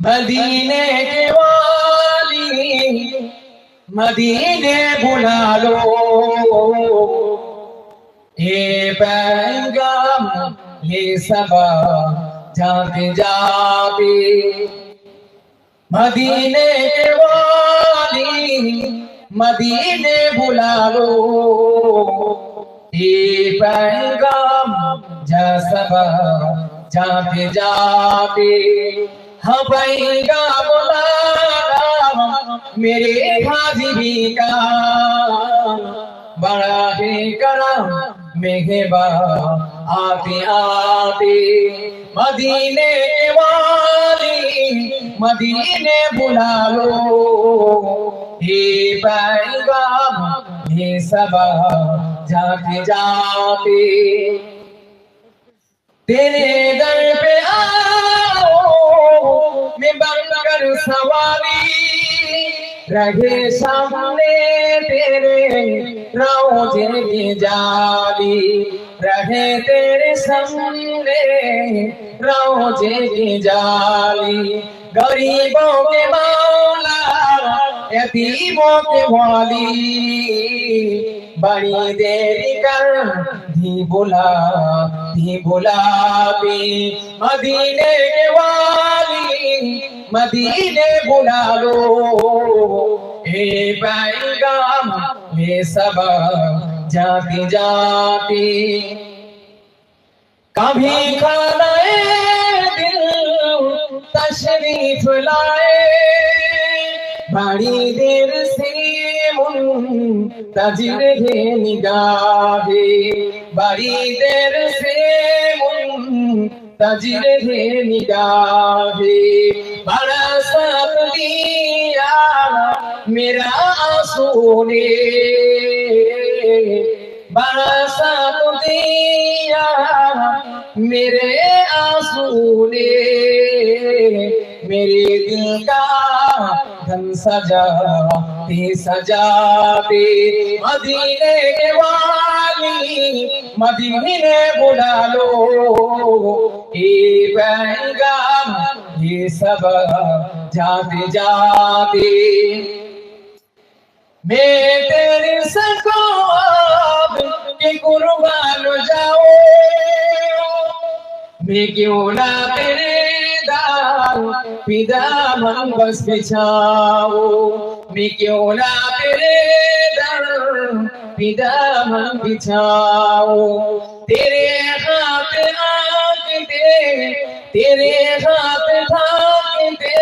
मदीने के वाली, मदीने बुला लो। ये पैगाम ये सबा जाते जाते मदीने के वाली, मदीने बुला लो। ये पैगाम जा सबा जाते जाते हाँ पैगाम बुलाना मेरे हाजिरी का बड़ा ही करम मेघेबा आते आते मदीने वाली मदीने बुला लो हे पैगाम हे सबा जाते जाते तेरे दर पे आओ মেম্বার করো সওয়ারি। রহে সামনে তেরে রওজে জালি রহে তেরে সামনে রওজে জালি গরিবো কে মাওলা, এতিমো কে বাড়ি দেরি কর ধি বুলা धी बुला धी बुला भी मदीने के वाली मदीने बुला लो हे पैगाम हे सब जाती जाती कभी खानाए दिल तशरीफ लाए बड़ी देर से मुंतजिर है निगाहे बड़ी देर से मुंतजिर है निगाहे बरसात दिया मेरा आँसू ने बरसात दिया मेरे आँसू ने मेरे दिल का धन सजा सजा दे, मदीने के वाली मदीने बुला लो। ये पैगाम, ये सब जाते जाते। मैं तेरे सकोब के कुर्बान जाओ मैं क्यों ना तेरे दार पिदा मन बस बिछाओ मैं क्यों ना तेरे दर पिदा मन बिछाओ। तेरे हाथ आके तेरे हाथ थाकते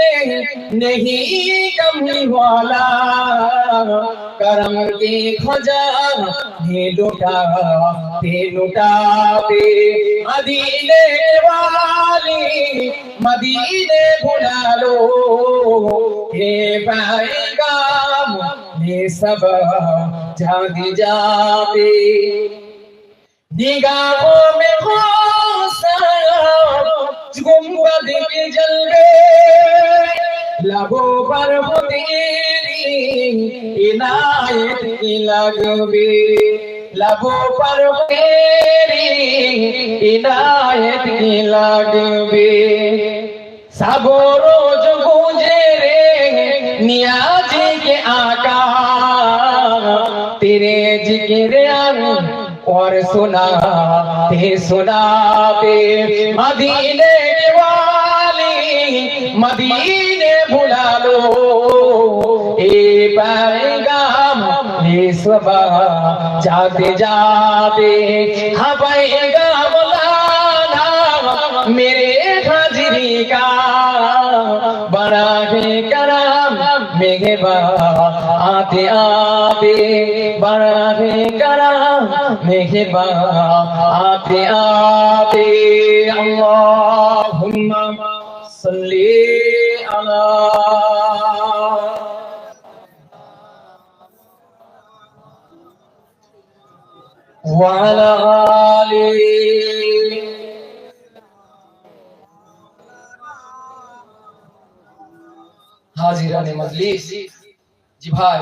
नहीं कमी वाला, करम के खजाना हे लुटा हे लुटा दे। मदीने वाली, मदीने बुला लो। हे पैगाम ये सब जाती जाते निगाहों में घोसा गुंबद के जलवे लबों पर वो तेरी इनायत की लगवे लबों पर तेरी इनायत की लगवे सबो रोज गूंजे रे, नियाजी के आका तेरे जिक्र और सुना ते सुना ते मदीने वाली मदीने बुला लो ए पैगाम ये सबा जाते जाते हाँ पैगाम लाना मेरे हाजिरी का बड़ा है करम मेघे आते आते बढ़ाते करा मेरे आते आते अल्लाहुम्मा सल्ली अला وعلى آله मजलिस জি ভাই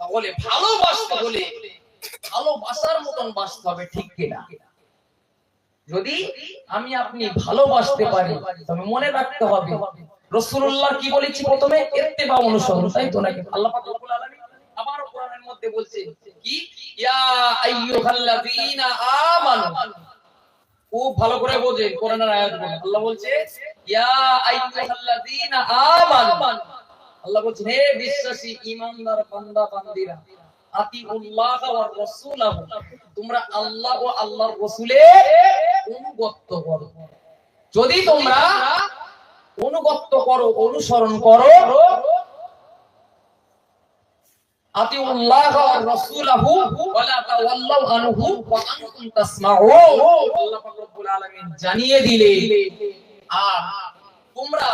তাহলে ভালোবাসতে হলে ভালোবাসার মতন বাসতে হবে, ঠিক কিনা যদি আমি আপনি ভালোবাসতে পারি, তবে মনে রাখতে হবে রাসূলুল্লাহ কি বলেছি প্রথমে? ইত্তেবা অনুসরণ, তাই তো নাকি? আল্লাহ আবার কোরআনের মধ্যে বলছে, কি? ইয়া আইয়ুহাল্লাযীনা আমানু। খুব ভালো করে বোঝেন কোরআনের আয়াতগুলো। আল্লাহ বলছে, ইয়া আইয়ুহাল্লাযীনা আমানু। আল্লাহ বলছে হে বিশ্বাসী ঈমানদার বান্দা, বান্দিরা, আতিউল্লাহ ওয়ার রাসূলাহু, তোমরা আল্লাহ ও আল্লাহর রাসূলের অনুগত করো। যদি তোমরা অনুগত করো, অনুসরণ করো, আতিউল্লাহ ওয়ার রাসূলাহু ওয়া লা আনহু, ওয়া আনতুম তাসমাউন। আল্লাহ পাক আলামিন জানিয়ে দিলে আর তোমরা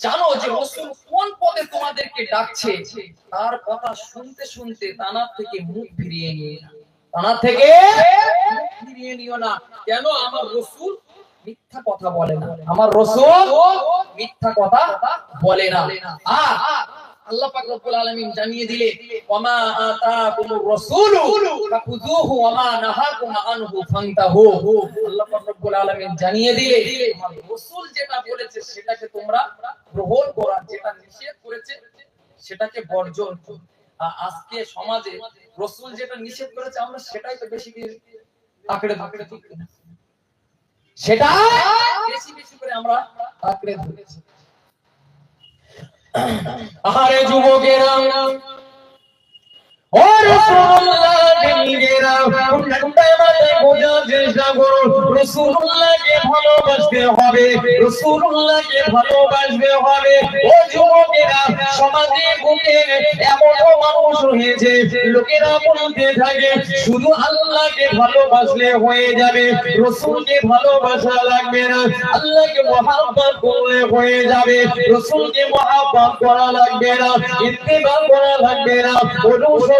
জানো যে রসুল কোন পদে তোমাদেরকে ডাকছে? তার কথা শুনতে শুনতে তানার থেকে মুখ ফিরিয়ে নিয়ে তানার থেকে ফিরিয়ে নিও না। কেন? আমার রসুল মিথ্যা কথা বলে না। আমার রসুল মিথ্যা কথা বলে না। আর আল্লাহ পাক রব্বুল আলামিন জানিয়ে দিলে ওয়ামা রাসূলু ওয়ামা নাহাকুম আনহু ফান্তাহু। আল্লাহ পাক রব্বুল আলামিন জানিয়ে দিলে রাসূল যেটা বলেছে সেটাকে তোমরা গ্রহণ করো যেটা নিষেধ করেছে সেটাকে বর্জন করো। আজকে সমাজে রাসূল যেটা নিষেধ করেছে, আমরা সেটাই তো বেশি আঁকড়ে ধরে সেটা বেশি বেশি করে আমরা আঁকড়ে ধরেছি। আহারে যুবকেরা রাসূলুল্লাহকে ভালোবাসতে শুধু আল্লাহকে ভালোবাসলে হয়ে যাবে রসুলকে ভালোবাসা লাগবে না আল্লাহকে মহাব্বত করলে হয়ে যাবে রসুলকে মহাব্বত করা লাগবে না ইত্তেবা করা লাগবে না অনুসরণ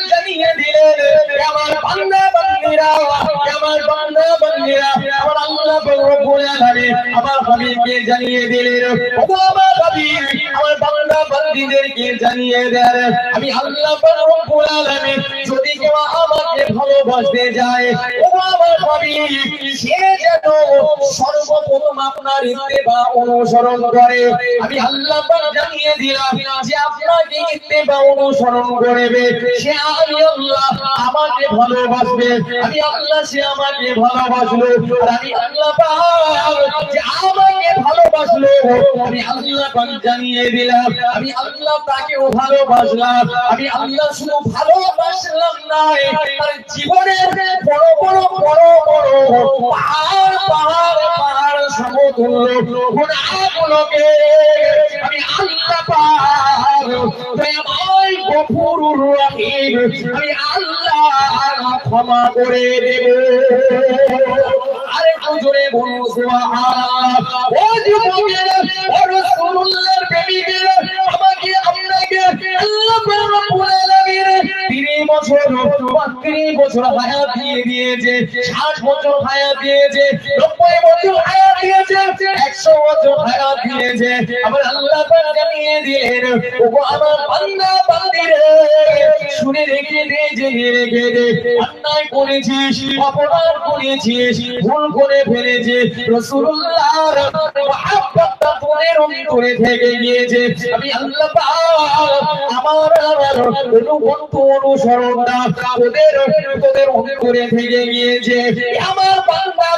দিলেন আমার বান্দা বান্দীরা, আমার বান্দা বান্দীরা, আমার আল্লাহ রব্বুল আলামিন আমার হাবিবকে জানিয়ে দিলেন আমার বান্দা জানিয়ে দেন আমি আল্লাহ রব্বুল আলামিন যদি কেউ আমাকে ভালোবাসতে যায়, ও আমার হাবিব সে যেন সর্বপ্রথম আপনার ইত্তেবা অনুসরণ করে। আমি আল্লাহ পাক জানিয়ে দিলাম যে আপনাকে ইত্তেবা অনুসরণ করবে। সে আল্লাহ আমাকে ভালোবাসবে। আমি আল্লাহ সে আমাকে ভালোবাসলো। আর আমি আল্লাহ পাক যে আমাকে ভালোবাসলো, আমি আল্লাহ পাক জানিয়ে দিলাম। আমি আল্লাহ তাকেও ভালোবাসলাম। আমি আল্লাহ শুধু ভালোবাসলাম না তার জীবনের বড় বড় বড় বড় পাহাড় পাহাড় পাহাড় সমতুল্য গুণাগুলোকে আমি আল্লাহ পাক দয়াময় গফুরুর আমি আল্লাহ ক্ষমা করে দেব। আরেকটু জোরে বলুন, সুবহানাল্লাহ। ও যুবকেরা, ও রাসূলুল্লাহর প্রেমিকেরা আমাকে আপনাকে আল্লাহ রাব্বুল আলামিন 30 বছর 32 বছর হায়াত দিয়ে দিয়েছে 60 বছর হায়াত দিয়েছে 90 বছর হায়াত দিয়েছে 100 বছর হায়াত দিয়েছে আমার আল্লাহ পাক জানিয়ে দিলেন ওগো আমার বান্দা বান্দিরে শুনে রেখে রেখে অন্যায় করেছিস অপরাধ করেছিস ভুল করে ফেলেছিস রাসূলুল্লাহর তোদের অন্তরে থেকে গিয়েছে। আল্লাহ আমার আমার অনুগত অনুসরণটা তোদের তোদের অন্তরে থেকে গিয়েছে। আমার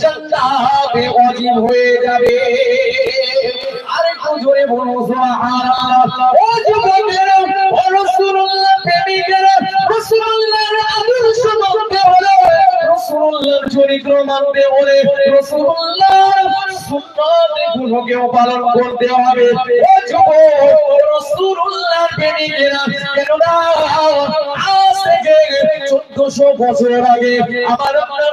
জান্নাতে ওয়াজিব হয়ে যাবে। আরেকটু জোরে বলো, সুবহানাল্লাহ। ও যুবকেরা ও রাসূলুল্লাহ প্রেমিকেরা রাসূলুল্লাহর আদর্শ মানতে হলে রাসূলুল্লাহর চরিত্র মানতে হলে রাসূলুল্লাহর সুন্নাতগুলোকে পালন করতে হবে। ও যুবক রাসূলুল্লাহ প্রেমিকেরা, কেননা 1400 বছর আগে আমার আপনার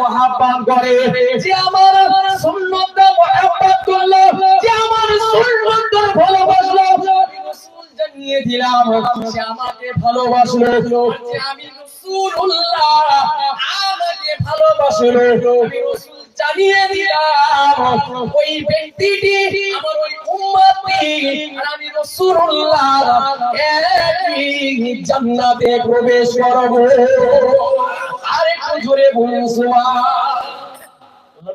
মহাব্বত করে যে আমার সুন্নতটা মহাব্বত করল, যে আমার সুন্নতটা ভালোবাসলো জানিয়ে দিলাম, সে আমাকে ভালোবাসলো আমি রাসূলুল্লাহ আমাকে ভালোবাসলো জানিয়ে দিলাম, ওই ব্যক্তিটি আমার ওই উম্মতি আমি রাসূলুল্লাহ একই জান্নাতে প্রবেশ করব। জোরে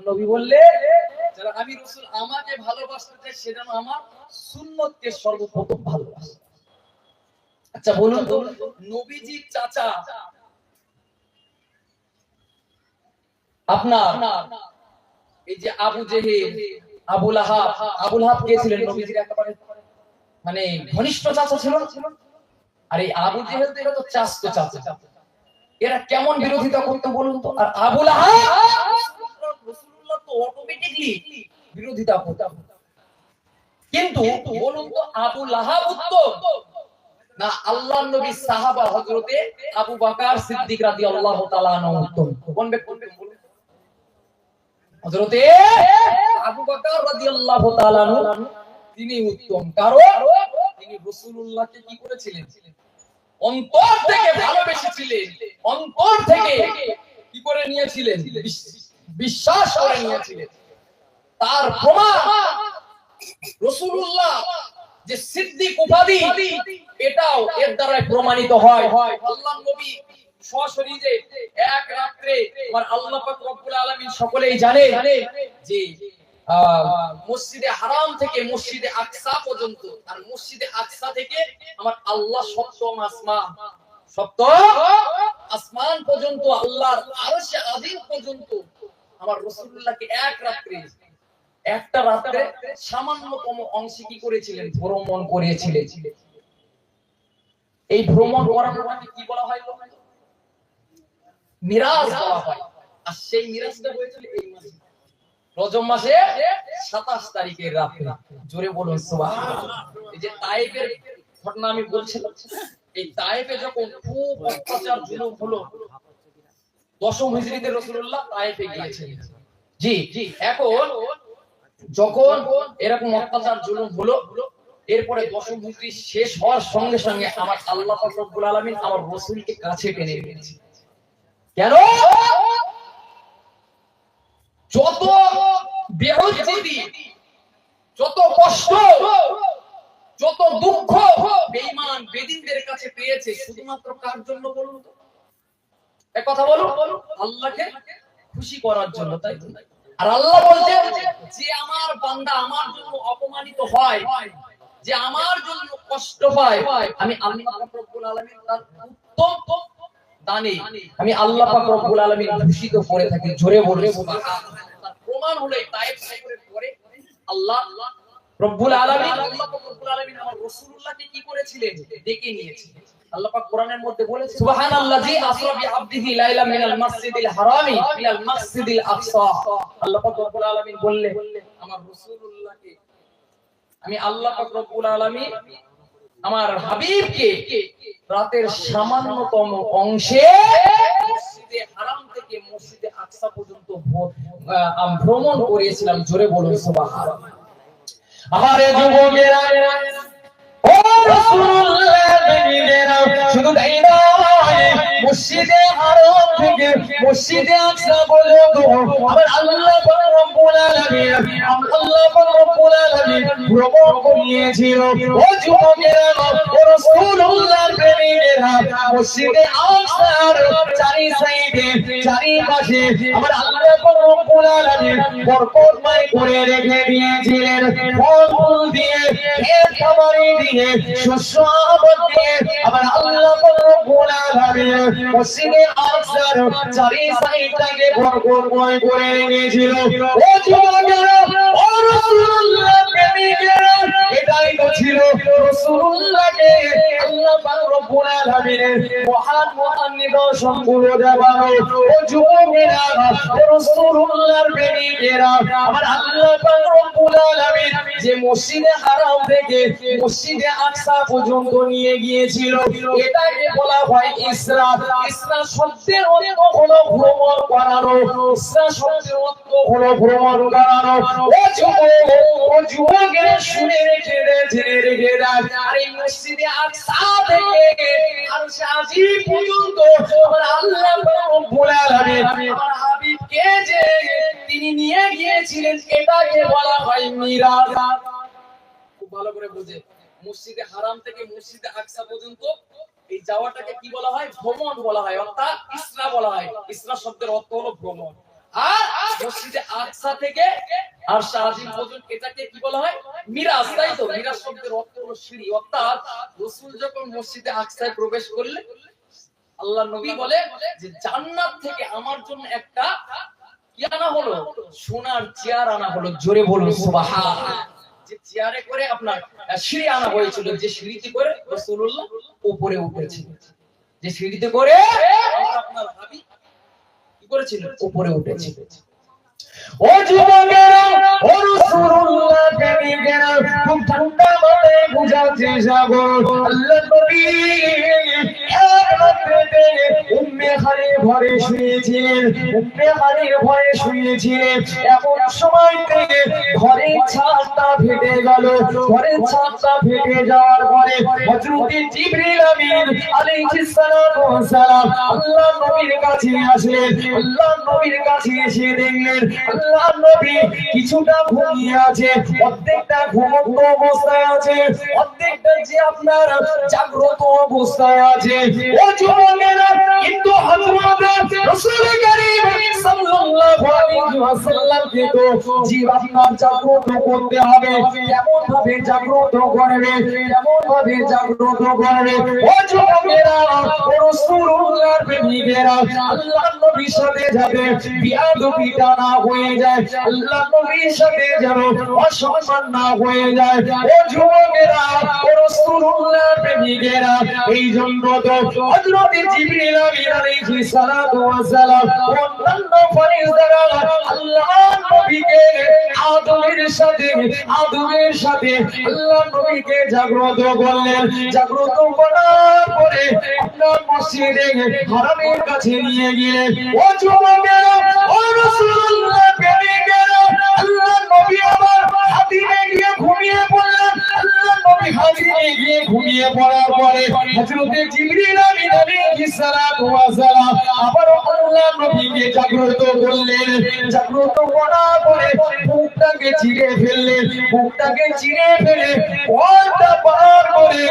নবী আমি রাসূল আমাকে ভালোবাসতে চাই আমার সুন্নতকে সর্বপ্রথম আচ্ছা বলুন তো চাচা, আপনার এই যে আবু আবুল আহাব আবুল আহাব কে ছিলেন নবীজির একেবারে? মানে ঘনিষ্ঠ চাচা ছিল আর এই আবু জেহেল তো এরা তো চাস্ত চাচা। এরা কেমন বিরোধিতা করতে বলুন তো? আর আবুল বিরোধিতা কিন্তু বলুন তো আবু লাহাব না আল্লাহ নবী সাহাবা হযরতে আবু বকর সিদ্দিক তাআলা আনহু উত্তম। কোন উত্তম আবু বকর তাআলা আনহু, তিনি উত্তম। কারণ তিনি রাসূলুল্লাহকে কি করেছিলেন? অন্তর থেকে ভালোবেসেছিলেন। অন্তর থেকে কি করে নিয়েছিলেন? বিশ্বাস করে নিয়েছিলেন। তার প্রমাণ রসুল্লাহ যে সিদ্দিক উপাধি এটাও এর দ্বারা প্রমাণিত হয়। আল্লাহ নবী সশরীরে এক রাত্রে আমার আল্লাহ পাক রব্বুল আলামিন সকলেই জানে যে মসজিদে হারাম থেকে মসজিদে আকসা পর্যন্ত, আর মসজিদে আকসা থেকে আমার আল্লাহ সপ্তম আসমান। সপ্তম আসমান পর্যন্ত, আল্লাহর আরশে আযীম পর্যন্ত আমার রাসূলুল্লাহকে এক রাত্রে, একটা রাত্রে সামান্যতম অংশে কি করেছিলেন? ভ্রমণ করেছিলেন। এই ভ্রমণ করাটাকে কি বলা হয়? মিরাজ বলা হয়। আর সেই মিরাজটা হয়েছিল এই মাসে রজব মাসে সাতাশ তারিখের রাত্রে জোরে বলুন যে তাইফের ঘটনা আমি বলছিলাম, এই তাইফে যখন খুব অত্যাচার, জুলুম হলো, দশম হিজরিতে রাসূলুল্লাহ তাইফে গিয়েছিলেন জি জি। এখন যখন এরকম অত্যাচার, জুলুম হলো, এরপরে দশম হিজরি শেষ হওয়ার সঙ্গে সঙ্গে আমার আল্লাহ রব্বুল আলামিন আমার রাসূলকে কাছে টেনে নিয়েছে কেন? যত বেহজ্জিতি যত কষ্ট, যত দুঃখ বেঈমান বেদিনদের কাছে পেয়েছে, শুধুমাত্র কার জন্য বলুন তো এক কথা বলুন, আল্লাহকে খুশি করার জন্য, তাই তো? আর আল্লাহ বলছেন যে, আমার বান্দা আমার জন্য অপমানিত হয়, যে আমার জন্য কষ্ট পায় আমি আল্লাহ রব্বুল আলামিন তার উত্তম আমি আল্লাহ পাক রব্বুল আলামিন ভূষিত করে থাকি জোরে বলে প্রমাণ হলো এই পরে আল্লাহ। রব্বুল আলামিন আল্লাহ পাক রব্বুল আলামিন আমার রাসূলুল্লাহকে কি করেছিলেন? ডেকে নিয়েছিলেন। আল্লাহ পাক কোরআনের মধ্যে বলেছে সুবহানাল্লাযী আসরা বিআবদিহি লাইলা মিনাল মাসজিদিল হারামি ইলাল মাসজিদিল আকসা। আল্লাহ পাক রব্বুল আলামিন বললেন আমার রাসূলুল্লাহকে আমি আল্লাহ পাক রব্বুল আলামিন আমার হাবিবকে রাতের সামান্যতম অংশে মসজিদে হারাম পর্যন্ত ভ্রমণ করেছিলাম জোরে বলুন, সুবহানাল্লাহ। আরে যুবকেরা থেকে মসজিদে আকসা পর্যন্ত আল্লাহ রব্বুল আলামিন, আল্লাহ রব্বুল আলামিন ভ্রমণ করিয়েছিল। ও যুবকেরা, ও রাসূলুল্লাহর প্রেমিকেরা, মসজিদে আকসার চারি সাইডে চারি পাশে আমার আল্লাহ রব্বুল আলামিন বরকতময় করে রেখে দিয়েছিলেন। ফল দিয়ে ক্ষেত খামারি দিয়ে, শস্য আবাদ দিয়ে আমার আল্লাহ রব্বুল আলামিন মসজিদে আকসার চারি সাইডটাকে বরকতময় করে রেখেছিল। ও রাসূলুল্লাহ যে মসজিদে হারাম থেকে মসজিদে আকসা পর্যন্ত নিয়ে গিয়েছিল এটাকে বলা হয় ইসরা ইসরা শব্দের অর্থ হলো ভ্রমণ করানো, ইসরা শব্দের অর্থ হলো ভ্রমণ করানো। ও যুবক, ও মসজিদে তিনি নিয়ে গিয়েছিলেন, এটাকে বলা হয় মিরাজ। খুব ভালো করে বুঝে। মসজিদে হারাম থেকে মসজিদে আকসা পর্যন্ত এই যাওয়াটাকে কি বলা হয়? ভ্রমণ বলা হয়। অর্থাৎ ইসরা বলা হয়। ইসরা শব্দের অর্থ হলো ভ্রমণ। আর মসজিদে আকসা থেকে আর শাহজিম পর্যন্ত এটাকে কি বলা হয়? মিরাজ, তাই তো? মিরাজ শব্দের অর্থ হলো সিঁড়ি। অর্থাৎ রসুল যখন মসজিদে আকসায় প্রবেশ আল্লাহ নবী বলে যে, জান্নাত থেকে আমার জন্য একটা আনা হলো? সোনার চেয়ার আনা হলো। জোরে বলুন সুবহান যে চেয়ারে করে আপনার সিঁড়ি আনা হয়েছিল, যে সিঁড়িতে করে রাসূলুল্লাহ উপরে উঠেছিল যে সিঁড়িতে করে আপনার করেছিল উপরে উঠেছিল ও যুবকেরা ও রাসূলুল্লাহ প্রেমিকেরা খুব ঠান্ডা মাথায় বুঝার চেষ্টা আল্লাহ নবী উম্মে হানির ঘরে শুয়েছিলেন, উম্মে হানির ঘরে শুয়েছিলেন, এমন সময় থেকে ঘরের ছাদটা ফেটে গেল। ঘরের ছাদটা ফেটে যাওয়ার পরে হযরত জিবরিল আমিন আলাইহিস সালাতু ওয়াস সালাম আল্লাহ নবীর কাছে আসলেন। আল্লাহ নবীর কাছে এসে দেখলেন আল্লাহ নবী কিছুটা ঘুমিয়ে আছে অর্ধেকটা ঘুমন্ত অবস্থায় আছে, অর্ধেকটা যে আপনার জাগ্রত অবস্থায় আছে। ও যুবকেরা, কিন্তু হযরত রাসূল করিম সাল্লাল্লাহু আলাইহি ওয়াসাল্লামকে তো জীব আপনার জাগ্রত করতে হবে। কেমন ভাবে জাগ্রত করবে? কেমন ভাবে জাগ্রত করবে? ও যুবকেরা, ও রাসূলুল্লাহর প্রেমিকেরা আল্লাহর নবীর সাথে যাবে বিয়াদবিটা না হয়ে যায়, আল্লাহ নবীর সাথে যেন অসম্মান না হয়ে যায়। ও যুবকেরা, ও রাসূলুল্লাহর প্রেমিকেরা এই জন্য তো হযরত জিবরিল আমিন আলাইহিস সালাতু ওয়াস সালাম অন্যান্য ফেরেশতারা আল্লাহ নবীকে আদমের সাথে আদমের সাথে আল্লাহ নবীকে জাগ্রত করলেন। জাগ্রত করার পরে আপনার মসজিদে হারামের কাছে নিয়ে গেলেন। ও যুবকেরা, ও রাসূলুল্লাহ আবার আল্লাহ জাগ্রত করলেন। জাগ্রত করার পরে বুকটাকে চিরে ফেললেন। বুকটাকে চিরে ফেলে ওটা পার করে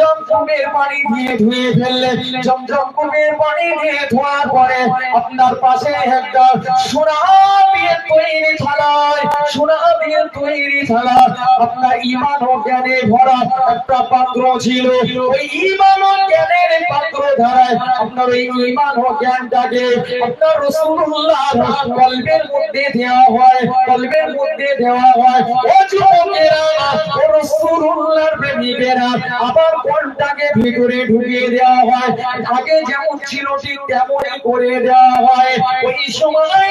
জমজম পানি দিয়ে ধুয়ে ফেললেন জমজম পানি দিয়ে ধোয়ার পরে আপনার পাশে একটা সোনা দিয়ে তৈরি থালায় সোনা দিয়ে তৈরি থালা আপনার ইমান ও জ্ঞানে ভরা একটা পাত্র ছিল। ওই ইমান ও জ্ঞানের পাত্র ধারায় আপনার ওই ইমান ও জ্ঞানটাকে আপনার রাসূলুল্লাহ কলবের মধ্যে দেওয়া হয় কলবের মধ্যে দেওয়া হয়। ও যুবকেরা, ও আবার কোনটাকে ভিতরে ঢুকিয়ে দেওয়া হয়? আগে যেমন ছিল ঠিক তেমনই করে দেওয়া হয়। ওই সময়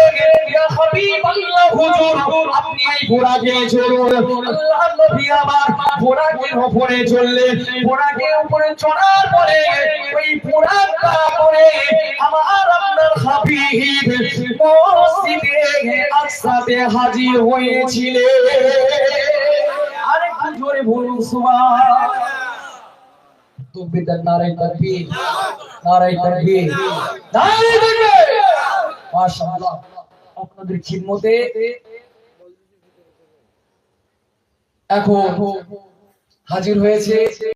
ঘোড়াকে চলুন আল্লাহ নবী আমার ঘোড়াকে উপরে চললে? ঘোড়াকে উপরে চড়ার পরে ওই পুরানটা পরে আমার আপনার হাবিব মসজিদে আকসাতে হাজির হয়েছিলেন আরেকটু জোরে বলুন সুবহান তকবীর নারায়ে তাকবীর নারায়ে তাকবীর নারায়ে তাকবীর। মাশাআল্লাহ। আপনাদের খিদমতে এখন হাজির হয়েছে।